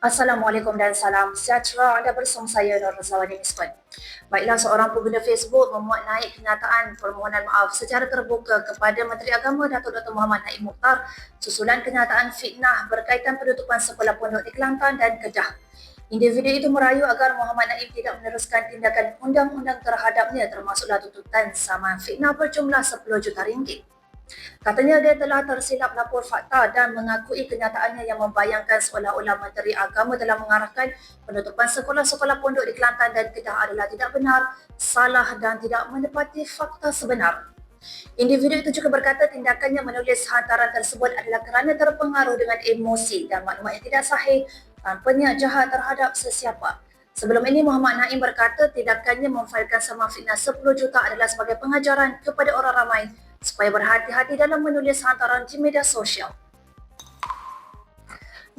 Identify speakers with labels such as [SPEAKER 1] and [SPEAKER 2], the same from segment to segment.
[SPEAKER 1] Assalamualaikum dan salam sejahtera anda bersama saya Nur Razawani Miskun. Baiklah seorang pengguna Facebook memuat naik kenyataan permohonan maaf secara terbuka kepada Menteri Agama Datuk Dr. Muhammad Naim Mukhtar susulan kenyataan fitnah berkaitan penutupan sekolah pondok di Kelantan dan Kedah. Individu itu merayu agar Muhammad Naim tidak meneruskan tindakan undang-undang terhadapnya termasuklah tuntutan saman fitnah berjumlah 10 juta ringgit. Katanya dia telah tersilap lapor fakta dan mengakui kenyataannya yang membayangkan seolah-olah Menteri Agama telah mengarahkan penutupan sekolah-sekolah pondok di Kelantan dan Kedah adalah tidak benar, salah dan tidak menepati fakta sebenar. Individu itu juga berkata tindakannya menulis hantaran tersebut adalah kerana terpengaruh dengan emosi dan maklumat yang tidak sahih tanpa niat jahat terhadap sesiapa. Sebelum ini Muhammad Naim berkata tindakannya memfailkan sama fitnah 10 juta adalah sebagai pengajaran kepada orang ramai supaya berhati-hati dalam menulis hantaran di media sosial.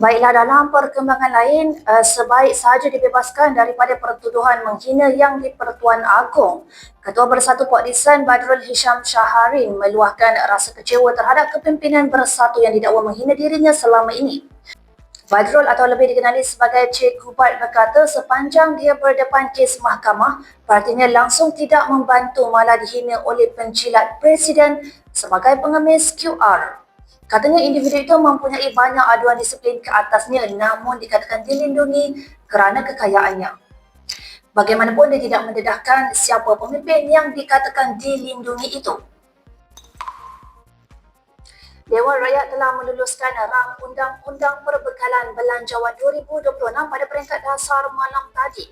[SPEAKER 1] Baiklah dalam perkembangan lain, uh, sebaik sahaja dibebaskan daripada pertuduhan menghina yang di Pertuan Agong. Ketua Bersatu Puak Disan Badrul Hisham Syaharin meluahkan rasa kecewa terhadap kepimpinan Bersatu yang didakwa menghina dirinya selama ini. Badrul atau lebih dikenali sebagai Cik Kubat berkata sepanjang dia berdepan kes mahkamah, partinya langsung tidak membantu malah dihina oleh pencilat Presiden sebagai pengemis QR. Katanya individu itu mempunyai banyak aduan disiplin ke atasnya namun dikatakan dilindungi kerana kekayaannya. Bagaimanapun dia tidak mendedahkan siapa pemimpin yang dikatakan dilindungi itu. Dewan Rakyat telah meluluskan rang Undang-Undang Perbekalan Belanjawan 2026 pada peringkat dasar malam tadi.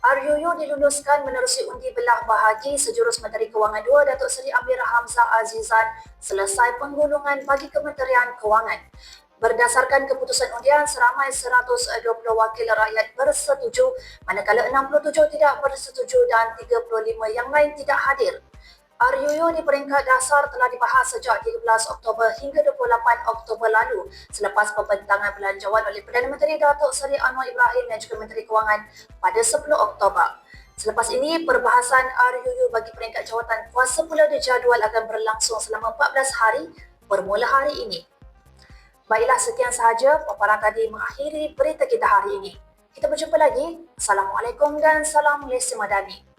[SPEAKER 1] RUU diluluskan menerusi undi belah bahagi sejurus Menteri Kewangan 2 Datuk Seri Amir Hamzah Azizan selesai penggulungan bagi Kementerian Kewangan. Berdasarkan keputusan undian, seramai 120 wakil rakyat bersetuju manakala 67 tidak bersetuju dan 35 yang lain tidak hadir. RUU di peringkat dasar telah dibahas sejak 13 Oktober hingga 28 Oktober lalu selepas pembentangan belanjawan oleh Perdana Menteri Datuk Seri Anwar Ibrahim dan juga Menteri Kewangan pada 10 Oktober. Selepas ini, perbahasan RUU bagi peringkat jawatan kuasa pula dijadual akan berlangsung selama 14 hari bermula hari ini. Baiklah, sekian sahaja paparan tadi mengakhiri berita kita hari ini. Kita berjumpa lagi. Assalamualaikum dan salam Lesi Madani.